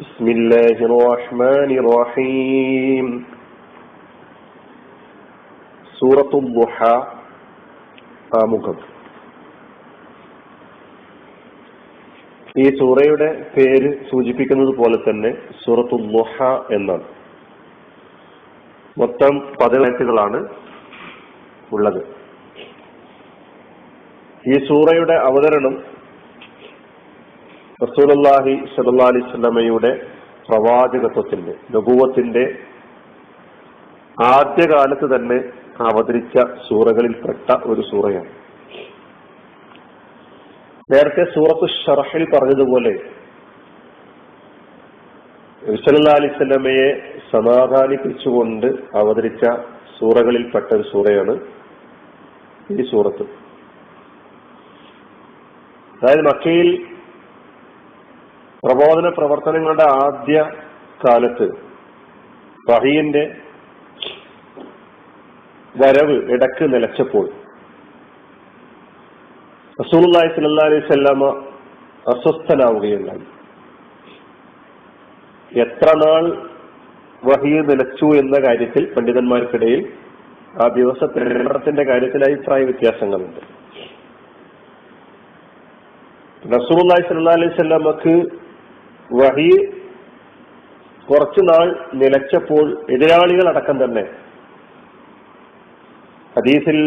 بسم الله الرحمن الرحيم سورة الضحى ആമുഖം ഈ സൂറയുടെ പേര് സൂചിപ്പിക്കുന്നത് പോലെ തന്നെ സൂറത്തു ലുഹ എന്നാണ് മൊത്തം പതിനെട്ടുകളാണ് ഉള്ളത് ഈ സൂറയുടെ അവതരണം റസൂലല്ലാഹി സല്ലാ അലൈഹി സ്വലമയുടെ പ്രവാചകത്വത്തിന്റെ ലഘുവത്തിന്റെ ആദ്യകാലത്ത് തന്നെ അവതരിച്ച സൂറകളിൽപ്പെട്ട ഒരു സൂറയാണ്. നേരത്തെ സൂറത്ത് ഷറഹിൽ പറഞ്ഞതുപോലെ അലൈഹി സ്വലമയെ സമാധാനിപ്പിച്ചുകൊണ്ട് അവതരിച്ച സൂറകളിൽപ്പെട്ട ഒരു സൂറയാണ് ഈ സൂറത്ത്. അതായത് മക്കയിൽ പ്രബോധന പ്രവർത്തനങ്ങളുടെ ആദ്യ കാലത്ത് വഹീന്റെ വരവ് ഇടയ്ക്ക് നിലച്ചപ്പോൾ റസൂലുള്ളാഹി സ്വല്ലല്ലാഹി അലൈഹി സ്വല്ലാമ അസ്വസ്ഥനാവുകയുണ്ടായി. എത്ര നാൾ വഹിയ നിലച്ചു എന്ന കാര്യത്തിൽ പണ്ഡിതന്മാർക്കിടയിൽ ആ ദിവസത്തിന്റെ കാര്യത്തിൽ അഭിപ്രായ വ്യത്യാസങ്ങളുണ്ട്. റസൂലുള്ളാഹി സ്വല്ലല്ലാഹി അലൈഹി സ്വല്ലാമക്ക് വഹി കുറച്ചു നാൾ നിലച്ചപ്പോൾ എതിരാളികളടക്കം തന്നെ. ഹദീസിൽ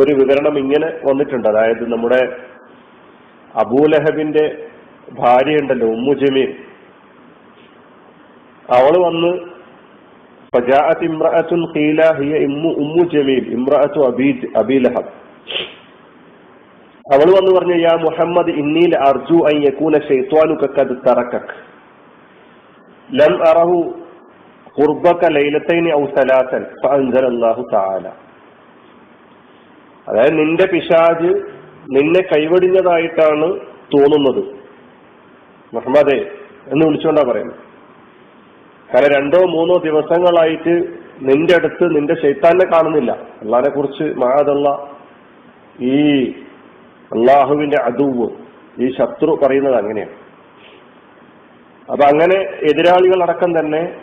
ഒരു വിവരണം ഇങ്ങനെ വന്നിട്ടുണ്ട്. അതായത് നമ്മുടെ അബൂലഹബിന്റെ ഭാര്യയുണ്ടല്ലോ ഉമ്മു ജമീൽ. അവൾ വന്ന് ഇമ്രഅത്തുൻ ഖീല ഹിയ ഇമ്മു ഉമ്മു ജമീൽ ഇമ്രഅത്തു അബീ അബീലഹബ് അവൾ വന്ന് പറഞ്ഞു യാ മുഹമ്മദ് ഇന്നീൽ അർജു ഐ യക്കൂന ഷെയ്ത്വാനു കക്കത് തറക്കക്. ലം അറഹു ഖുർബക ലൈലത്തൈനി ഔ സലാസൻ അല്ലാഹു തആല. അതായത് നിന്റെ പിശാജ് നിന്നെ കൈവടിഞ്ഞതായിട്ടാണ് തോന്നുന്നത്. മുഹമ്മദേ എന്ന് വിളിച്ചുകൊണ്ടാ പറയുന്നത്. കാരണം രണ്ടോ മൂന്നോ ദിവസങ്ങളായിട്ട് നിന്റെ അടുത്ത് നിന്റെ ശൈത്താനെ കാണുന്നില്ല. അള്ളാഹിനെ കുറിച്ച് മാതുള്ള ഈ അള്ളാഹുവിന്റെ അതുവ് ഈ ശത്രു പറയുന്നത് അങ്ങനെയാണ്. അപ്പൊ അങ്ങനെ എതിരാളികൾ അടക്കം തന്നെ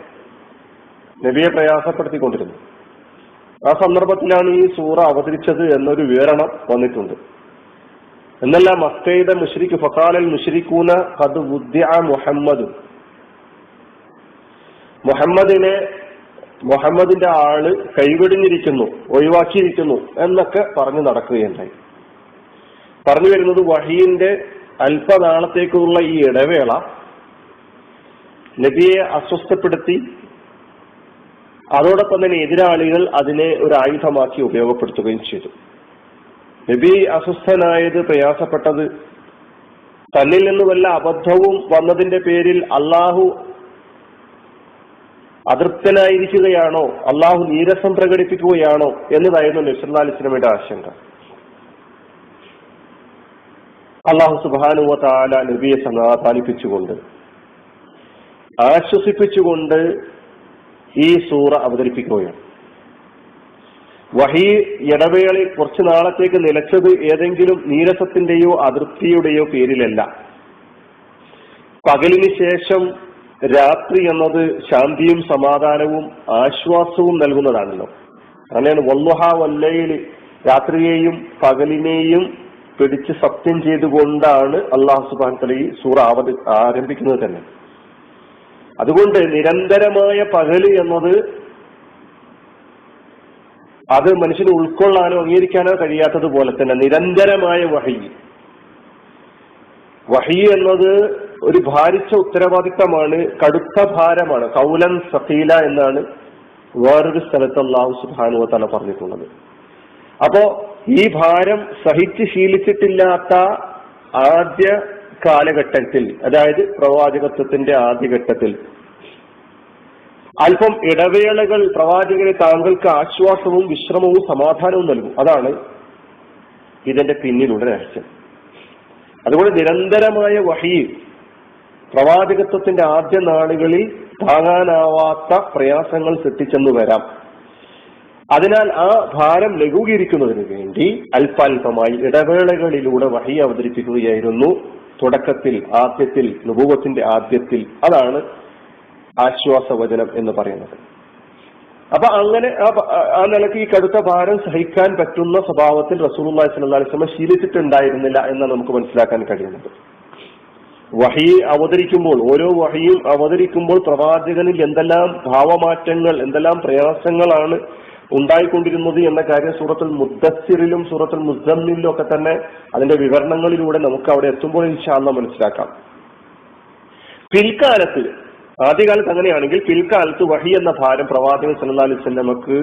നബിയെ പ്രയാസപ്പെടുത്തിക്കൊണ്ടിരുന്നു. ആ സന്ദർഭത്തിലാണ് ഈ സൂറ അവതരിച്ചത് എന്നൊരു വിവരണം വന്നിട്ടുണ്ട്. എന്നല്ല മക്കയുടെ മുഷരിക്ക് ഫക്കാലൽ മുഷരിക്കൂന ഹദ് ബുദ്ധ്യ മുഹമ്മദ്. മുഹമ്മദിനെ മുഹമ്മദിന്റെ ആൾ കൈവെടിഞ്ഞിരിക്കുന്നു ഒഴിവാക്കിയിരിക്കുന്നു എന്നൊക്കെ പറഞ്ഞു നടക്കുകയുണ്ടായി. പറഞ്ഞു വരുന്നത് വഹീന്റെ അല്പനാളത്തേക്കുള്ള ഈ ഇടവേള നബിയെ അസ്വസ്ഥപ്പെടുത്തി അതോടൊപ്പം തന്നെ എതിരാളികൾ അതിനെ ഒരു ആയുധമാക്കി ഉപയോഗപ്പെടുത്തുകയും ചെയ്തു. നബി അസ്വസ്ഥനായത് പ്രയാസപ്പെട്ടത് തന്നിൽ നിന്ന് വല്ല അബദ്ധവും വന്നതിന്റെ പേരിൽ അള്ളാഹു അതൃപ്തനായിരിക്കുകയാണോ? അള്ളാഹു നീരസം പ്രകടിപ്പിക്കുകയാണോ? എന്നതായിരുന്നു നബ്സല്ലാ അലിസ്ലമിയുടെ ആശങ്ക. അള്ളാഹു സുബാനുവ താല നബിയെ സമാധാനിപ്പിച്ചുകൊണ്ട് ആശ്വസിപ്പിച്ചുകൊണ്ട് ഈ സൂറ അവതരിപ്പിക്കുകയാണ്. വഹി ഇടവേളയിൽ കുറച്ചു നാളത്തേക്ക് നിലച്ചത് ഏതെങ്കിലും നീരസത്തിന്റെയോ അതൃപ്തിയുടെയോ പേരിലല്ല. പകലിന് ശേഷം രാത്രി എന്നത് ശാന്തിയും സമാധാനവും ആശ്വാസവും നൽകുന്നതാണല്ലോ. അങ്ങനെയാണ് വല്ലുഹ വല്ലയിൽ രാത്രിയെയും പകലിനെയും പിടിച്ച് സത്യം ചെയ്തുകൊണ്ടാണ് അള്ളാഹു സുബാൻ തല ഈ സൂറ ആവതി ആരംഭിക്കുന്നത് തന്നെ. അതുകൊണ്ട് നിരന്തരമായ പകൽ എന്നത് അത് മനുഷ്യന് ഉൾക്കൊള്ളാനോ അംഗീകരിക്കാനോ കഴിയാത്തതുപോലെ തന്നെ നിരന്തരമായ വഹി. വഹി എന്നത് ഒരു ഭാരിച്ച ഉത്തരവാദിത്തമാണ് കടുത്ത ഭാരമാണ്. കൗലൻ സഖീല എന്നാണ് വേറൊരു സ്ഥലത്ത് അള്ളാഹു സുബാനുവ തല പറഞ്ഞിട്ടുള്ളത്. അപ്പോ ഈ ഭാരം സഹിച്ച് ശീലിച്ചിട്ടില്ലാത്ത ആദ്യ കാലഘട്ടത്തിൽ അതായത് പ്രവാചകത്വത്തിന്റെ ആദ്യഘട്ടത്തിൽ. അല്പം ഇടവേളകൾ പ്രവാചകന് താങ്കൾക്ക് ആശ്വാസവും വിശ്രമവും സമാധാനവും നൽകും. അതാണ് ഇതിന്റെ പിന്നിലുള്ള രഹസ്യം. അതുകൊണ്ട് നിരന്തരമായ വഹി പ്രവാചകത്വത്തിന്റെ ആദ്യ നാളുകളിൽ താങ്ങാനാവാത്ത പ്രയാസങ്ങൾ സൃഷ്ടിച്ചെന്ന് വരാം. അതിനാൽ ആ ഭാരം ലഘൂകരിക്കുന്നതിന് വേണ്ടി അല്പാൽപമായി ഇടവേളകളിലൂടെ വഹി അവതരിപ്പിക്കുകയായിരുന്നു. തുടക്കത്തിൽ ആദ്യത്തിൽ നുപൂവത്തിന്റെ ആദ്യത്തിൽ. അതാണ് ആശ്വാസവചനം എന്ന് പറയുന്നത്. അപ്പൊ അങ്ങനെ ആ നിലയ്ക്ക് ഈ കടുത്ത ഭാരം സഹിക്കാൻ പറ്റുന്ന സ്വഭാവത്തിൽ റസൂലുള്ളാഹി സ്വല്ലല്ലാഹി അലൈഹി വസല്ലം ശീലിച്ചിട്ടുണ്ടായിരുന്നില്ല എന്നാണ് നമുക്ക് മനസ്സിലാക്കാൻ കഴിയുന്നത്. വഹി അവതരിക്കുമ്പോൾ ഓരോ വഹിയും അവതരിക്കുമ്പോൾ പ്രവാചകനിൽ എന്തെല്ലാം ഭാവമാറ്റങ്ങൾ എന്തെല്ലാം പ്രയാസങ്ങളാണ് ഉണ്ടായിക്കൊണ്ടിരുന്നത് എന്ന കാര്യം സൂറത്തുൽ മുദ്ദസിറിലും സൂറത്തുൽ മുസമ്മിലും ഒക്കെ തന്നെ അതിന്റെ വിവരണങ്ങളിലൂടെ നമുക്ക് അവിടെ എത്തുമ്പോൾ ഇൻഷാല്ല മനസ്സിലാക്കാം. പിൽക്കാലത്ത് ആദ്യകാലത്ത് അങ്ങനെയാണെങ്കിൽ പിൽക്കാലത്ത് വഹി എന്ന ഭാരം പ്രവാചകൻ സല്ലാ അലൈഹി സ്വലമക്ക്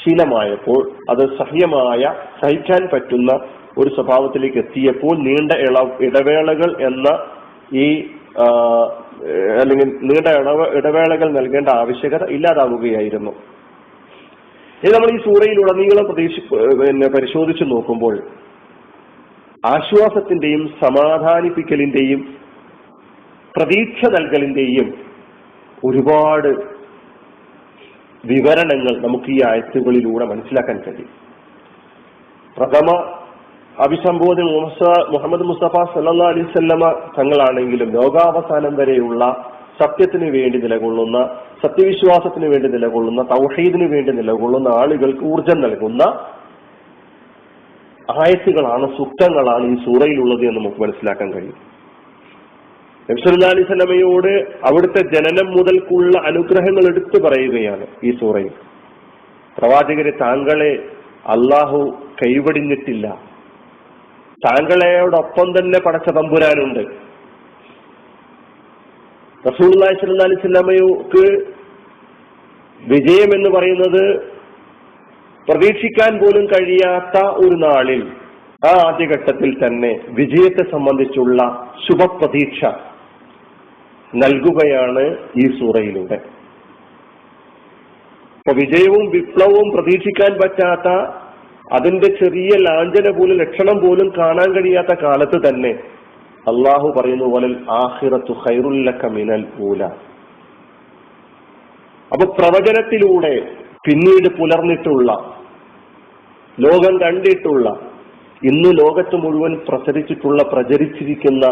ശീലമായപ്പോൾ അത് സഹ്യമായ സഹിക്കാൻ പറ്റുന്ന ഒരു സ്വഭാവത്തിലേക്ക് എത്തിയപ്പോൾ നീണ്ട ഇള ഇടവേളകൾ എന്ന ഈ അല്ലെങ്കിൽ നീണ്ട ഇടവേളകൾ നൽകേണ്ട ആവശ്യകത ഇല്ലാതാവുകയായിരുന്നു. ഇത് നമ്മൾ ഈ സൂറയിലുടനീളം പ്രതീക്ഷ പിന്നെ പരിശോധിച്ചു നോക്കുമ്പോൾ ആശ്വാസത്തിന്റെയും സമാധാനിപ്പിക്കലിന്റെയും പ്രതീക്ഷ നൽകലിന്റെയും ഒരുപാട് വിവരണങ്ങൾ നമുക്ക് ഈ ആയത്തുകളിലൂടെ മനസ്സിലാക്കാൻ കഴിയും. പ്രഥമ അഭിസംബോധന മുഹമ്മദ് മുസ്തഫ സല്ലാ അലൈവല്ലമ തങ്ങളാണെങ്കിലും ലോകാവസാനം വരെയുള്ള സത്യത്തിന് വേണ്ടി നിലകൊള്ളുന്ന സത്യവിശ്വാസത്തിന് വേണ്ടി നിലകൊള്ളുന്ന തൗഹീദിന് വേണ്ടി നിലകൊള്ളുന്ന ആളുകൾക്ക് ഊർജം നൽകുന്ന ആയത്തുകളാണ് സുക്തങ്ങളാണ് ഈ സൂറയിലുള്ളത് എന്ന് നമുക്ക് മനസ്സിലാക്കാൻ കഴിയും. നബ്സല്ലാ അലൈഹി അവിടുത്തെ ജനനം മുതൽക്കുള്ള അനുഗ്രഹങ്ങൾ എടുത്തു പറയുകയാണ് ഈ സൂറയിൽ. പ്രവാചകരെ താങ്കളെ അള്ളാഹു കൈവടിഞ്ഞിട്ടില്ല. താങ്കളെയോടൊപ്പം തന്നെ പടച്ച തമ്പുരാനുണ്ട്. സ്വല്ലാ അലൈഹി സ്വലമയ്ക്ക് വിജയം എന്ന് പറയുന്നത് പ്രതീക്ഷിക്കാൻ പോലും കഴിയാത്ത ഒരു നാളിൽ ആ ആദ്യഘട്ടത്തിൽ തന്നെ വിജയത്തെ സംബന്ധിച്ചുള്ള ശുഭപ്രതീക്ഷ നൽകുകയാണ് ഈ സൂറയിലൂടെ. അപ്പൊ വിജയവും വിപ്ലവവും പ്രതീക്ഷിക്കാൻ പറ്റാത്ത അതിന്റെ ചെറിയ ലാഞ്ചന പോലും ലക്ഷണം പോലും കാണാൻ കഴിയാത്ത കാലത്ത് തന്നെ അള്ളാഹു പറയുന്ന പോലെ ആഹിറത്തു ഹൈറുല്ലക്ക മിനൽ ഊല. അപ്പൊ പ്രവചനത്തിലൂടെ പിന്നീട് പുലർന്നിട്ടുള്ള ലോകം കണ്ടിട്ടുള്ള ഇന്ന് ലോകത്ത് മുഴുവൻ പ്രസരിച്ചിട്ടുള്ള പ്രചരിച്ചിരിക്കുന്ന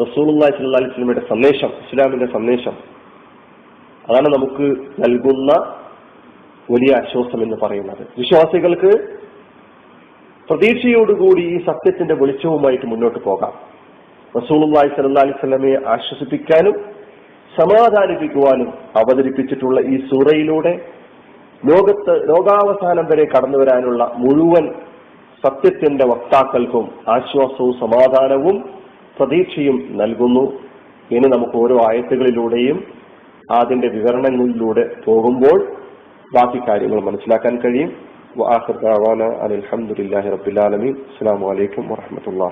റസൂലുള്ളാഹി സ്വല്ലല്ലാഹി അലൈഹി സന്ദേശം ഇസ്ലാമിന്റെ സന്ദേശം അതാണ് നമുക്ക് നൽകുന്ന വലിയ ആശ്വാസം എന്ന് പറയുന്നത്. വിശ്വാസികൾക്ക് പ്രതീക്ഷയോടുകൂടി ഈ സത്യത്തിന്റെ വെളിച്ചവുമായിട്ട് മുന്നോട്ട് പോകാം. റസൂലുള്ളാഹി സ്വല്ലല്ലാഹി അലൈഹി വസല്ലമയെ ആശ്വസിപ്പിക്കാനും സമാധാനിപ്പിക്കുവാനും അവതരിപ്പിച്ചിട്ടുള്ള ഈ സൂറയിലൂടെ ലോകത്ത് ലോകാവസാനം വരെ കടന്നു വരാനുള്ള മുഴുവൻ സത്യത്തിന്റെ വക്താക്കൾക്കും ആശ്വാസവും സമാധാനവും പ്രതീക്ഷയും നൽകുന്നു. ഇനി നമുക്ക് ഓരോ ആയത്തുകളിലൂടെയും അതിന്റെ വിവരണങ്ങളിലൂടെ പോകുമ്പോൾ ബാക്കി കാര്യങ്ങൾ മനസ്സിലാക്കാൻ കഴിയും. അലഹമുല്ലാഹി റബുലാലമീൻ അസ്സാം വലൈക്കും വാഹമത്തല്ലാ